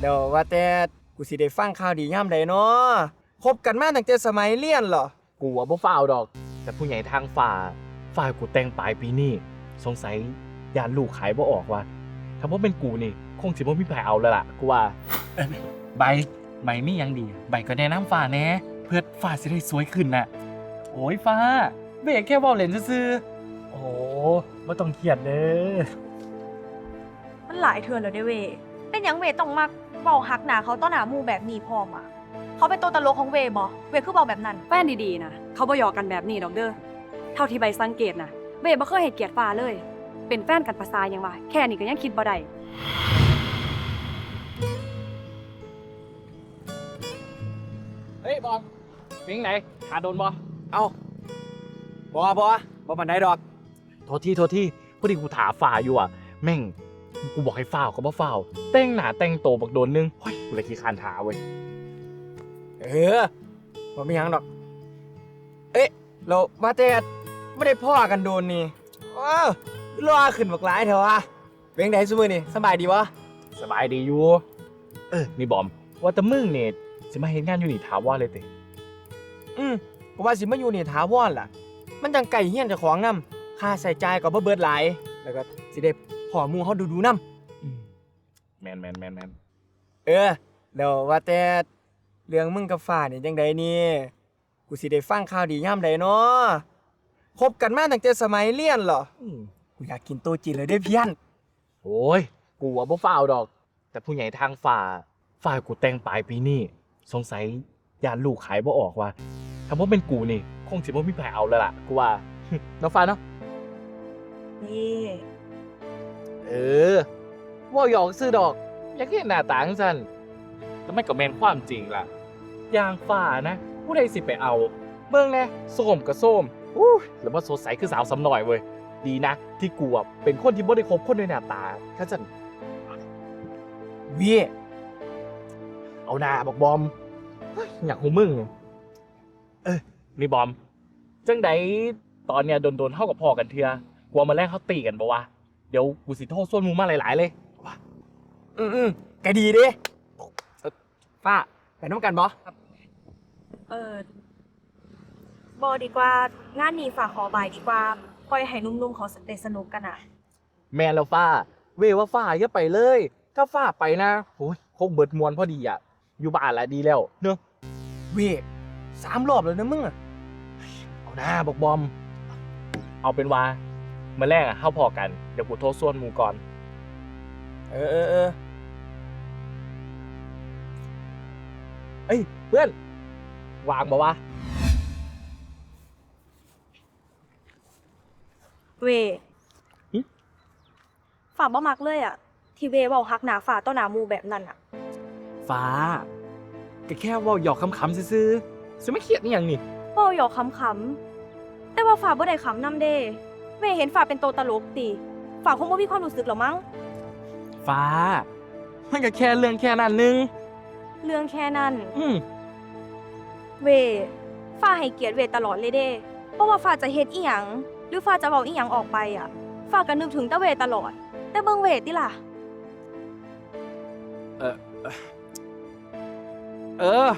เดี๋ยวว่าแต่กูสิได้ฟังข่าวดียามใดเนาะคบกันมาตั้งแต่สมัยเรียนเหรอ กูว่าบ่ฟ้าวดอก แต่ผู้ใหญ่ทางฝ่าฝ่ายกูแต่งปลายปีนี้สงสัยยานลูกขายบ่ออกว่ะถ้าบ่เป็นกูนี่ คงสิบ่มีใครเอาแล้วล่ะกูว่า ใบใบมีหยังดี ใบก็แนะนำฟ้าแหน่เพื่อฟ้าสิได้สวยขึ้นน่ะ โอ้ยฟ้าเบรกแค่เว้าเล่นซื่อโอ้บ่ต้องเครียดเด้อ มันหลายเทือนแล้วเด้เวย เป็นหยังเวต้องมักเว้าฮักหนาเขาต้อนหนาหมู่แบบนี้พร้อมอะ เขาเป็นตัวตลกของเวบ่เวคือเว้าแบบนั้น แฟนดีๆนะเขาบ่หยอกกันแบบนี้ดอกเด้อเท่าที่ใบสังเกตนะเบบ่เคยให้เกียรติฟ้าเลย เป็นแฟนกันภาษาหยังวะแค่นี้ก็ยังคิดบ่ได้เฮ้ยบอลเป็นไหนหาโดนบ่เอ้าบ่บ่บ่ปานใดดอก โทษที่โทษที่พอดีกูถามฝ่าอยู่อะ แม่ง กูบอกให้ฝ่าวก็บ่ฝ่าวแต่งหน้าแต่งโตวบักโดนนึงเฮ้ยกูเลยขี้คร้านถาเว้ยเออบ่มีหยังดอก เอ๊ะเราว่าแต่บ่ได้พ่อกันโดนนี่ว้าวรอขึ้นบักหลายเถอะวะเป็นจังไดซุมื้อนี่สบายดีบ่สบายดีอยู่เออนี่บอม ว่าแต่มึงเนี่ยสิมาเห็นงานอยู่นี่ถามว่าเลยเตะอืมก็ว่าสิมาอยู่นี่ถาวรล่ะ มันจังไก่เฮียนเจ้าของนำค่าใช้จ่ายก็บ่เบิดหลาย แล้วก็สิได้ พ่อหมู่เฮาดูๆนำแมนแมนแมนแมนเออ แล้วว่าแต่เรื่องมึงกับฟ้านี่จังไดนี่กูสิได้ฟังข่าวดียามใดเนาะคบกันมาตั้งแต่สมัยเรียนเหรออืมกูอยากกินโตจีนเลยเด้อเพี้ยนโอ้ย กูว่าบ่ฝ่าวดอก แต่ผู้ใหญ่ทางฝ่า ฝ่ายกูแต่งปลายปีนี้ สงสัยยานลูกขายบ่ออกว่ะถ้าบ่เป็นกูนี่ คงสิบ่มีใครเอาแล้วล่ะ กูว่าน้องฟ้าเนาะ นี่ เออว่าหยอกซื้อดอก อยากเห็นหน้าตาจังซั่นแล้วมันก็แมนความจริงล่ะยางฝ่านะ ผู้ใดสิไปเอา เบิ่งแน่ส้มกับส้มอู้แล้วมาสดใสคือสาวสำหน่อยเว้ยดีนะ ที่กูอะเป็นคนที่บ่ได้คบคนด้วยหน้าตาถ้าจันเวีเอาหน้าบอกบอมเฮ้ยอยากหูมึง เออนี่บอม จังใดตอนเนี้ยโดนโดนๆเท่ากับพอกันเทือกลัวมาแรกเขาตีกันปะวะ เดี๋ยวกูสิโทษส่วนมูมาหลาย ๆ เลยอืมอืมก็ดีเด้เอ่อฟ้าไปน้ำกันบ่เออบอดีกว่างานนี้ฝากขอบายดีกว่า ปล่อยให้หนุ่มๆเขาได้สนุกกันอะแมนแล้วฟ้า เวว่าฟ้าอย่าไปเลย ถ้าฟ้าไปนะโอ้ยคงเบิดมวนพอดีอะ อยู่บ้านละดีแล้วเนอะเวีสามรอบแล้วนะมึงอะเอาหน้าบอกบอม เอาเป็นว่า เมื่อแรกอะเข้าพอกัน เดี๋ยวกูโทษส่วนหมูก่อน เออเออเออเอ้ยเพื่อน วางบอกว่าเวหึฝากบ่มักเลยอะ ที่เวเว้าฮักหนาฝาต้อนหนาหมู่แบบนั้นอะๆฟ้าก็แค่เว้าหยอกคำๆซื่อจะไม่เครียดนี่ยังนี่ เว้าหยอกขำๆแต่ว่าฝาบ่ได้ขำนำเด้ เวเห็นฝาเป็นโตวตลกติฝาคงบ่มีความรู้สึกหรอกมั้งๆฟ้า มันก็แค่เรื่องแค่นั้นนึง เรื่องแค่นั้น อืมเวฟ้าให้เกียรติเวตลอดเลยเด้เพราะว่าฟ้าจะเฮ็ดอีหยัง หรือฟ้าจะเว้าอีหยังออกไปอะฟ้าก็นึกถึงแต่เวตลอด แต่เบิ่งเวติล่ะ เออ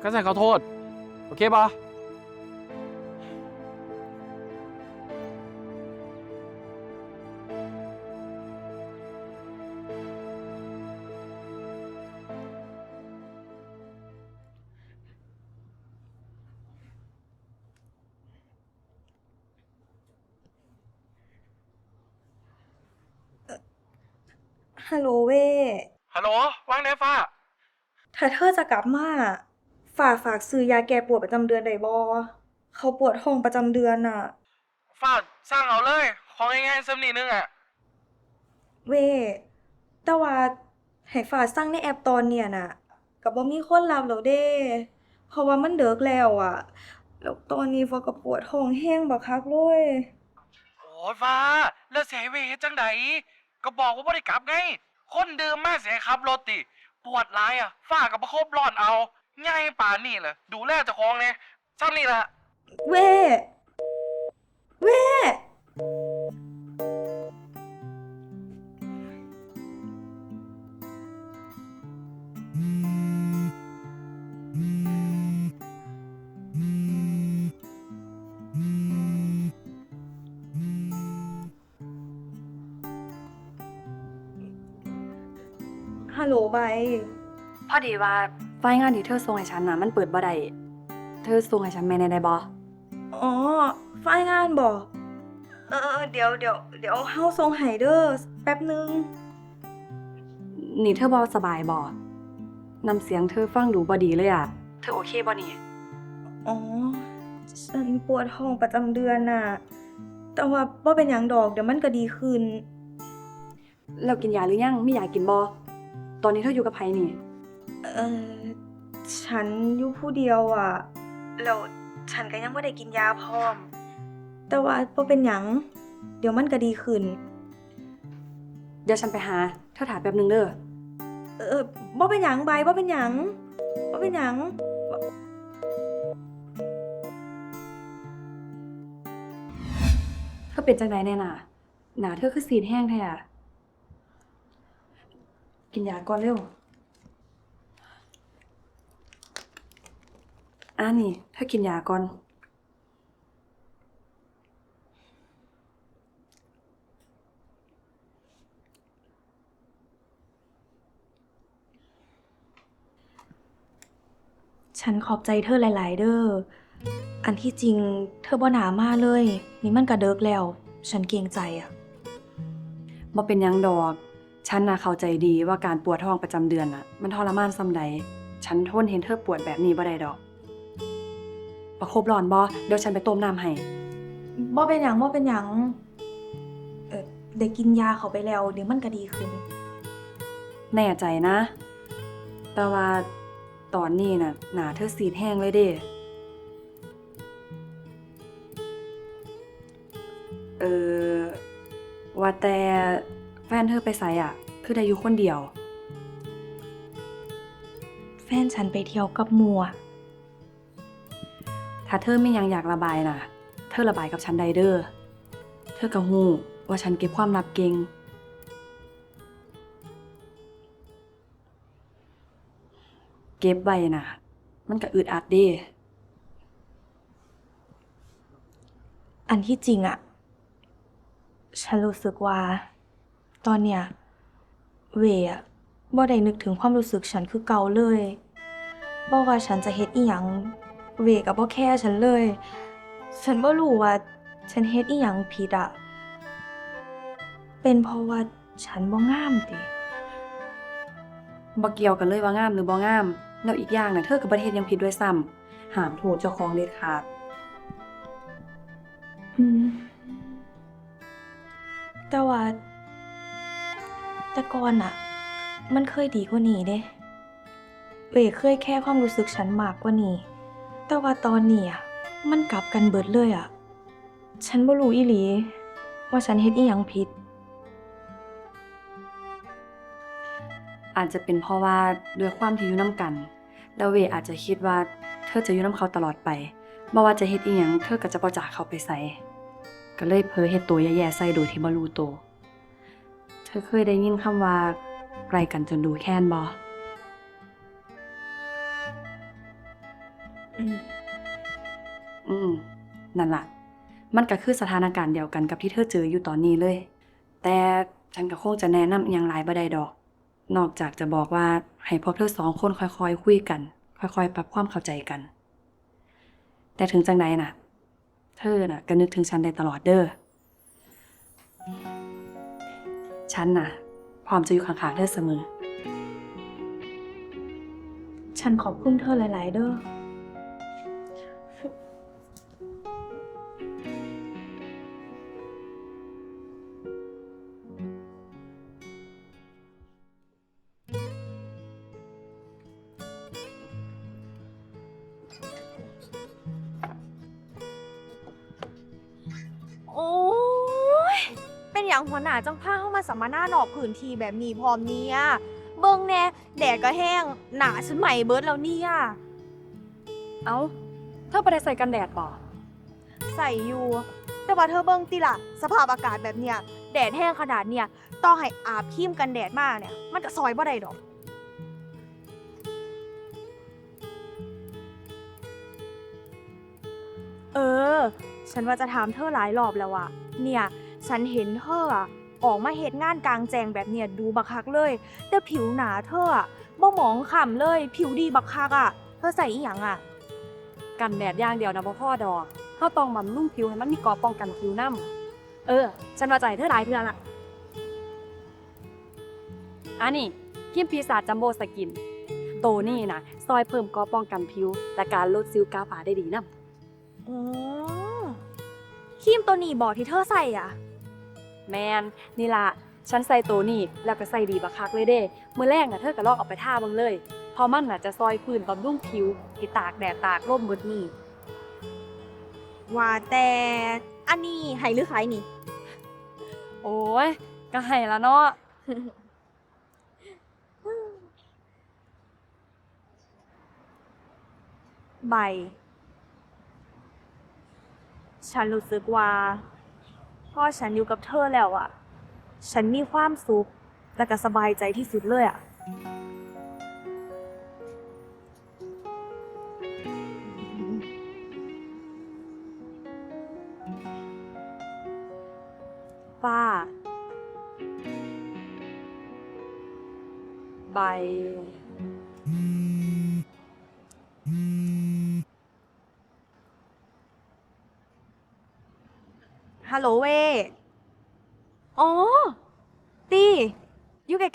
ข้าใส่ขอโทษ โอเคปะ กลับมาฝากฝากซื้อยาแก้ปวดประจำเดือนได้บ่เขาปวดท้องประจำเดือนน่ะฟ้าสร้างเอาเลย ของง่ายๆซ้ำนี่นึงอะ เวแต่ว่าให้ฝากสั่งในแอปตอนเนี่ยน่ะก็บ่มีคนรับแล้วเด้ เพราะว่ามันเดึกแล้วอะ แล้วตอนนี้ฟ้าก็ปวดท้องแห้งบักคักเลย โอ้ยฟ้า แล้วเสียเวเฮ็ดจังไดก็บอกว่าบ่ได้กลับไง คนเดิมมาเสียขับรถติ ปวดร้ายอะฝ้ากับประคบร้อนเอาง่ายป่านนี่เหรอดูแลเจ้าของเนี่ยซ้ำนี่แหละ เวเว ฮัลโหลใบ พอดีว่าไฟล์งานที่เธอส่งให้ฉันน่ะมันเปิดบ่ได้เธอส่งให้ฉันแม่ในได้บ่อ๋อ ไฟล์งานบอกเออเออเดี๋ยวเดี๋ยวเดี๋ยวเฮาส่งให้เด้อแป๊บนึง นี่เธอบ่สบายบ่น้ำเสียงเธอฟังดูบ่ดีเลยอะ เธอโอเคบ่นี่ อ๋อ ฉันปวดท้องประจำเดือนน่ะ แต่ว่าบ่เป็นหยังดอกเดี๋ยวมันก็ดีขึ้น แล้วกินยาหรือยังมียากินบ่ ตอนนี้เธออยู่กับไผนี่ เออฉันอยู่ผู้เดียวอะ แล้วฉันก็ยังไม่ได้กินยาพร้อม แต่ว่าบ่เป็นหยัง เดี๋ยวมันก็ดีขึ้น เดี๋ยวฉันไปหา เธอถามแป๊บนึงเด้อ เออบ่เป็นหยังใบบ่เป็นหยังบ่เป็นหยัง เธอเป็นจังไดแน่น่ะ หนาเธอคือสีดแห้งแท้อะ กินยาก่อนเร็วอ่านี่เธอกินยาก่อน ฉันขอบใจเธอหลาย ๆ เด้อ อันที่จริงเธอบ่หนามาเลย นี่มันก็เดิกแล้ว ฉันเกรงใจอะบ่เป็นหยังดอก ฉันน่ะเข้าใจดีว่าการปวดท้องประจำเดือนน่ะ มันทรมานส่ำใด ฉันทนเห็นเธอปวดแบบนี้บ่ได้ดอก ประคบร้อนบ่เดี๋ยวฉันไปต้มน้ำให้ บ่เป็นหยังบ่เป็นหยังเออได้กินยาเขาไปแล้วเดี๋ยวมันก็ดีขึ้น แน่ใจนะ แต่ว่าตอนนี้น่ะหนาเธอสีดแห้งเลยเด้เออว่าแต่แฟนเธอไปไสอะคือได้อยู่คนเดียว แฟนฉันไปเที่ยวกับหมัว ถ้าเธอไม่ยังอยากระบายน่ะเธอระบายกับฉันได้เด้อเธอก็ฮู้ว่าฉันเก็บความลับเก่งเก็บไว้น่ะมันก็อึดอัดเด้อันที่จริงอะฉันรู้สึกว่า ตอนเนี้ยเวอะบ่ได้นึกถึงความรู้สึกฉันคือเก่าเลยบ่ว่าฉันจะเฮ็ดอีหยังเวกับบ่แค่ฉันเลย ฉันบ่รู้ว่าฉันเฮ็ดอีหยังผิดอะเป็นเพราะว่าฉันบ่งามติบ่เกี่ยวกันเลยว่างามหรือบ่งาม แล้วอีกอย่างน่ะเธอก็บ่ได้เฮ็ดหยังผิดด้วยซ้ำห้ามโทษเจ้าของเด็ดขาดอืมแต่ว่า แต่ก่อนอะมันเคยดีกว่านี้เด้เวเคยแค่ความรู้สึกฉันมากกว่านี้ แต่ว่าตอนนี้อะมันกลับกันเบิดเลยอะฉันบ่รู้อีหลี ว่าฉันเฮ็ดอีหยังผิด อาจจะเป็นเพราะว่าด้วยความที่อยู่นํกัน แล้วเวอาจจะคิดว่าเธอจะอยู่นํเขาตลอดไปบ่ว่าจะเฮ็ดอีหยังเธอก็จะบ่จากเขาไปไสก็เลยเพ้อเฮ็ดตัวแย่ๆใส่โดยที่บ่รู้ตัว ธอเคยได้ยินคำว่าไกลกันจนดูแค้นบ่อืมอืม นั่นล่ะ มันก็คือสถานการณ์เดียวกันกับที่เธอเจออยู่ตอนนี้เลย แต่ฉันก็คงจะแนะนำอหย่างหลายบ่ได้ดอก นอกจากจะบอกว่า ให้พวกเธอสองคนค่อยๆคุยกัน ค่อยๆ ปรับความเข้าใจกัน แต่ถึงจังใดน่ะ เธอน่ะก็นึกถึงฉันได้ตลอดเด้อ ฉันน่ะ พร้อมจะอยู่ข้างๆเธอเสมอ ฉันขอบคุณเธอหลาย ๆ เด้อ หัวหน้าจังพาเข้ามาสัมมนานอกพื้นที่แบบนี้พร้อมเนี่ยเบิ่งแน่แดดก็แห้งหนาฉันใหม่เบิดแล้วเนี่ยเอ้าเธอบ่ได้ใส่กันแดดบ่ใส่อยู่แต่ว่าเธอเบิ่งติล่ะ สภาพอากาศแบบเนี้ยแดดแห้งขนาดเนี้ยต่อให้อาบครีมกันแดดมากเนี่ย มันก็ซอยบ่ได้ดอกเออ ฉันว่าจะถามเธอหลายรอบแล้วอะเนี่ย ฉันเห็นเธออะออกมาเฮ็ดงานกลางแจ้งแบบเนี้ยดูบักคักเลย แต่ผิวหนาเธออะบ่หมองขำเลย ผิวดีบักคักอะเธอใส่อีหยังอะกันแดดอย่างเดียวนะบ่พ่อดอกเฮาต้องบำรุงผิวให้มันมีกราะป้องกันผิวนํเออ ฉันว่าใจเธอหลายเทื่อละอันนี้ครีมปีศาจจัมโบ้สกิน โตนี่นะซอยเพิ่มกราะป้องกันผิว และการลดสิวกาฝาได้ดีนํอ๋อครีมตัวนี้บอกที่เธอใส่อะ แมนนี่ล่ะฉันใส่โตนี่แล้วก็ใส่ดีบักคักเลยเด้ มื้อแรกน่ะเธอก็ลอกเอาไปทาเบิ่งเลยเพราะมันน่ะจะซอยพื้นบำรุงผิวที่ตากแดดตากลมมื้อนี้ว่าแต่อันนี้ให้หรือขายนี่ โอ้ยก็ให้ละเนาะ ใบ ฉันรู้สึกว่า พอฉันอยู่กับเธอแล้วอะฉันมีความสุขและก็สบายใจที่สุดเลยอะ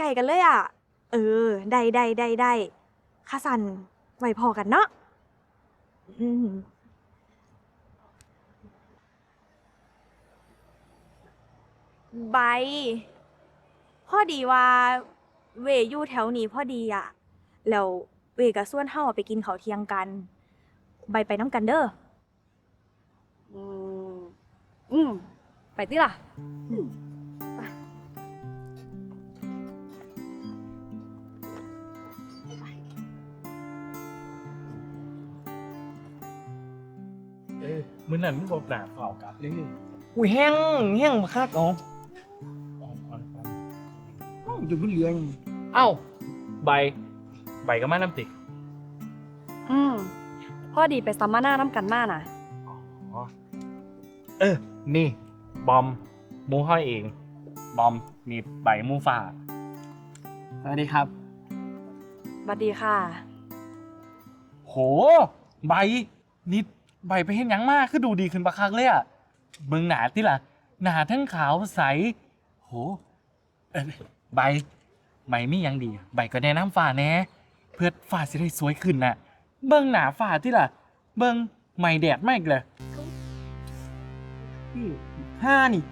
กลๆกันเลยอะ เออ ได้ได้ได้ได้ข้าสันไว้พอกันเนาะอืมใบ พอดีว่า เวอยู่แถวนี้พอดีอะ แล้วเวกับส่วนเฮาไปกินข้าวเที่ยงกัน ใบไปน้ำกันเด้อ อืม อืม ไปติล่ะเออ มื้อนั้นมึงบอกหนาเปล่ากลับเลยอุ้ยแห้งแห้งบักคักอ๋ออ่อนอ่อนอ่อนอ้าวอยู่บนเรือยังเอ้า ใบ ใบก็มาน้ำติกอืมพอดีไปสัมมนาน้ำกันมาน่ะ อ๋อเออ นี่ บอมหมูห้อยเอง บอมมีใบหมูฝ่าสวัสดีครับ บัดดีค่ะ โห ใบนี่ ใบไปเห็นหยังมากคือดูดีขึ้นบักคักเลยอะเบิ่งหนาที่ล่ะ หนาทั้งขาวใสโหเออใบใบมีหยังดี ใบก็แนะนำฝ่าแหน่เพื่อฝ่าสิได้สวยขึ้นน่ะ เบิ่งหนาฝ่าที่ล่ะ เบิ่งไม่แดดไม่อีกเลยนี่ห้านี่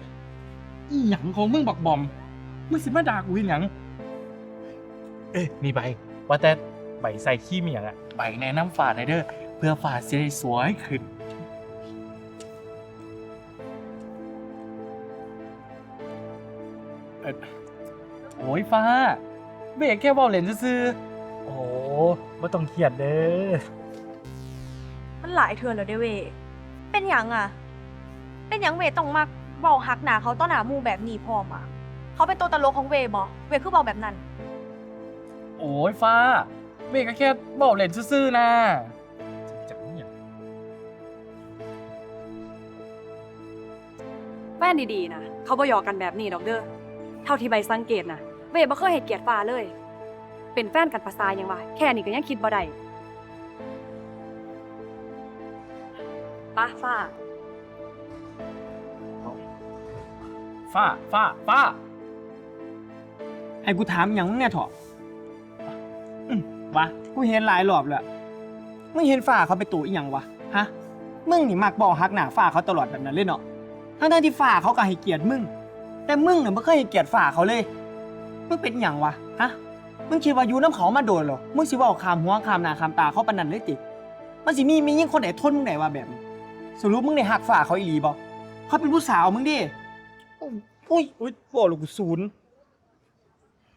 อีหยังของมึงบักบอมมึงสิมาด่ากูอีหยัง เอ้ยนี่ใบว่าแต่ใบใส่ขี้มีหยังอะใบแนะนำฝ่าหน่อยเด้อ เพื่อฝ่าสิได้สวยขึ้น เอ่อโอ้ยฟ้าเบรกแค่บอลเลนซื่อๆโอ้ไม่ต้องเครียดเด้อ มันหลายเทือนแล้วเด้เวเป็นหยังอะ เป็นหยังเวต้องมาเบาฮักหนาเขาต้อนหนาหมูแบบนี้พร้อมอะ เขาเป็นตัวตลกของเวบอเวคือเบาแบบนั้นโอ้ยฟ้าเบรกก็แค่บอลเลนซื่อๆนะ แฟนดีๆนะเขาบ่หยอกกันแบบนี้ดอกเด้อเท่าที่ใบสังเกตนะเวบ่เคยเห็นเกียรติฟ้าเลย เป็นแฟนกันภาษาหยังวะแค่นี้ก็ยังคิดบ่ได้ป้าฟ้า ฟ้าฟ้าฟ้าให้กูถามหยังมึงเนี่ยเถอะอืมวะกูเห็นหลายรอบแล้วมึงเห็นฝ่าเขาไปตู่อีหยังวะฮะมึงนี่มักบอกฮักหน้าฝ่าเขาตลอดแบบนั้นเลยเนาะ ทั้งๆที่ฝ่าเขาก็ให้เกียรติมึง แต่มึงน่ะไม่เคยให้เกียรติฝ่าเขาเลย มึงเป็นหยังวะ ฮะ มึงคิดว่าอยู่น้ำเขามาโดนเหรอ มึงสิเว่าคามหัวคามหน้าคามตาเขาปานนั้นเลยติ มันสิมีมียิ่งคนไหนทนมึงไหนวะแบบนี้สรุปมึงได้หักฝ่าเขาอีหลีบ่เขาเป็นผู้สาวมึงดิโอ้ยโอ้ยโอ้ยบอกเลยกูศูนย์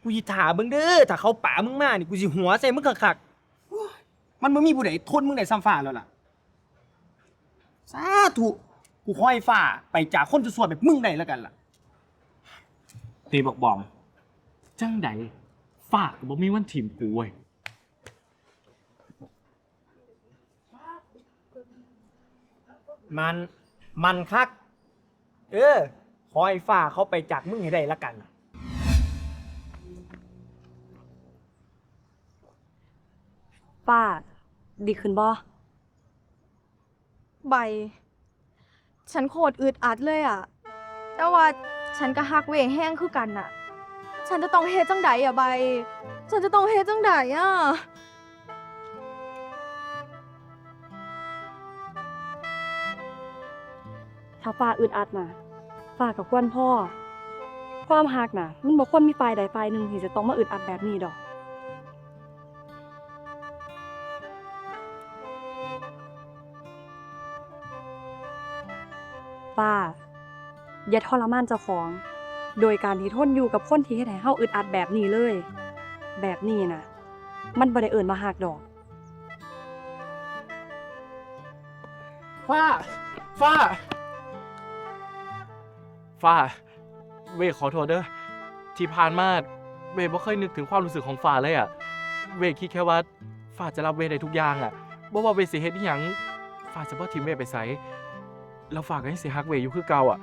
กูสิถามมึงเด้อ ถ้าเขาป่ามึงมานี่กูสิหัวใส่มึงคักๆโอ้ยมันบ่มีผู้ใดทนมึงได้ซ้ำฝ่าแล้วล่ะ สาธุ กูขอให้ฝ่าไปจากคนสวยๆแบบมึงได้แล้วกันล่ะ ตีบอกบอมจังใดฝากบ่มีวันทีมกูเว้ยมันมันคัก เออขอให้ฟ้าเขาไปจากมึงให้ได้ละกันป้า ดีขึ้นบ่ ใบ ฉันโคตรอึดอัดเลยอะแต่ว่าฉันก็ฮักเวแห้งคือกันน่ะ ฉันจะต้องเฮ็ดจังใดอะใบ ฉันจะต้องเฮ็ดจังใดอะ ถ้าป้าอึดอัดน่ะป้ากับกวนพ่อ ความหักน่ะมันบ่ควรมีฝ่ายใดฝ่ายหนึ่งที่จะต้องมาอึดอัดแบบนี้ดอก อย่าทรมานเจ้าของ โดยการที่ทนอยู่กับคนที่เฮ็ดให้เฮาอึดอัดแบบนี้เลย แบบนี้น่ะมันบ่ได้เอิ้นว่าหักดอก ฟ้า ฟ้า ฟ้า เวขอโทษเด้อ ที่ผ่านมาเวบ่เคยนึกถึงความรู้สึกของฟ้าเลยอะเวคิดแค่ว่าฟ้าจะรับเวได้ทุกอย่างอะบ่ว่าเวสิเฮ็ดอิหยังฟ้าจะบ่ทิ้งเวไปไสแล้วฟ้าก็ยังสิฮักเวอยู่คือเก่าอะ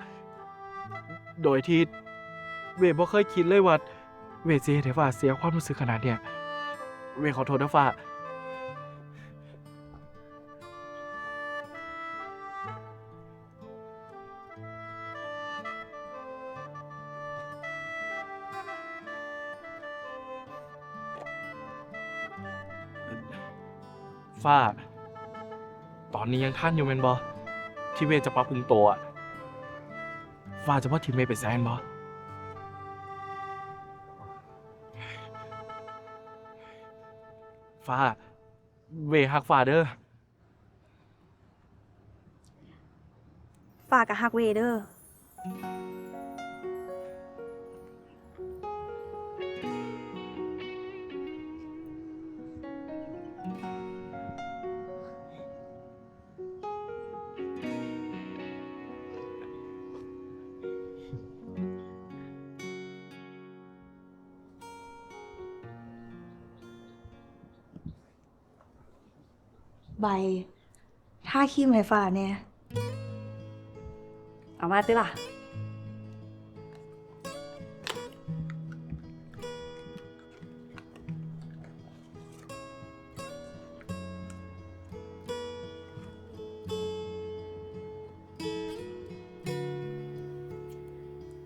โดยที่เวบ่เคยคิดเลยว่า เวสิเฮ็ดให้ฟ้าเสียความรู้สึกขนาดเนี้ยเวขอโทษนะฟ้า ฟ้า ตอนนี้ยังท่านอยู่แมนบอที่เวจะปรับปรุงตัวอะ ฟ้าจะพ่อทีมเวไปแซนบอฟ้า เวฮักฟ้าเด้อฟ้ากับฮักเวเด้อ ใบถ้าครีมให้ฟ้าเนี่ย เอามาติล่ะ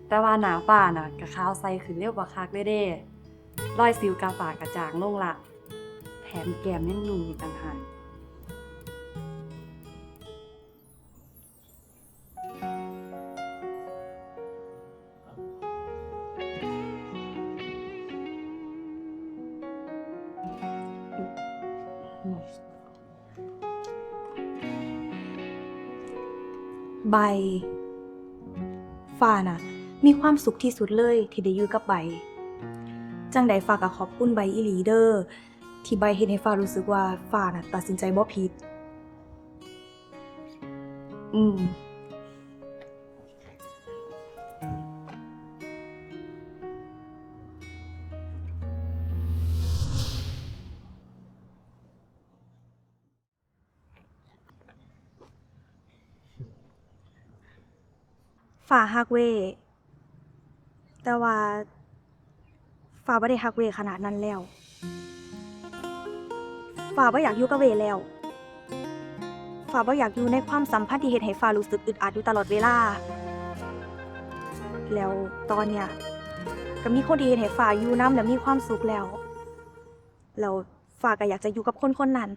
แต่ว่าหนาป่าน่ะกะขาวใสขึ้นเร็วกว่าคักเลยเด้รอยสิวกาปากกระจางลงละ แถมแก้มยังนุ่มอีกต่างหาก ใบฟ้าน่ะ มีความสุขที่สุดเลยที่ได้อยู่กับใบ จังใดฟ้าก็ขอบคุณใบอีหลีเดอร์ที่ใบเห็นให้ฟ้ารู้สึกว่าฟ้าน่ะตัดสินใจบ่ผิด อืม ฝ่าฮักเว แต่ว่าฝ่าไม่ได้ฮักเวขนาดนั้นแล้วฝ่าไม่อยากอยู่กับเวแล้วฝ่าไม่อยากอยู่ในความสัมพันธ์ที่เฮ็ดให้ฝ่ารู้สึกอึดอัดอยู่ตลอดเวลา แล้วตอนเนี้ยก็มีคนที่เฮ็ดให้ฝ่าอยู่น้ำและมีความสุขแล้ว แล้วฝ่าก็อยากจะอยู่กับคนคนนั้น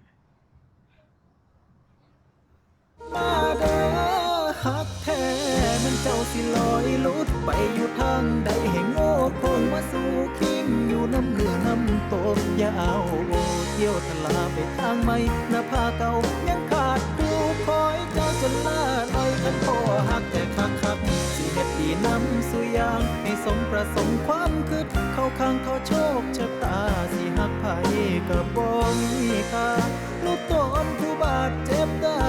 เจ้าสิลอยลุดไปอยู่ทางใดให้โง่คงมาสู่คิงอยู่น้ำเหนือน้ำตกยาวโอเที่ยวทลาไปทางใหม่หน้าผาเก่ายังขาดดูคอยเจ้าจนลาลอยกันพอฮักแต่คักคักสิเฮ็ดดีน้ำสู่ยางให้สมประสงค์ความคิดเข้าข้างเขาโชคชะตาสิฮักไผกับบ่มีค่าลูกตนผู้บาดเจ็บได้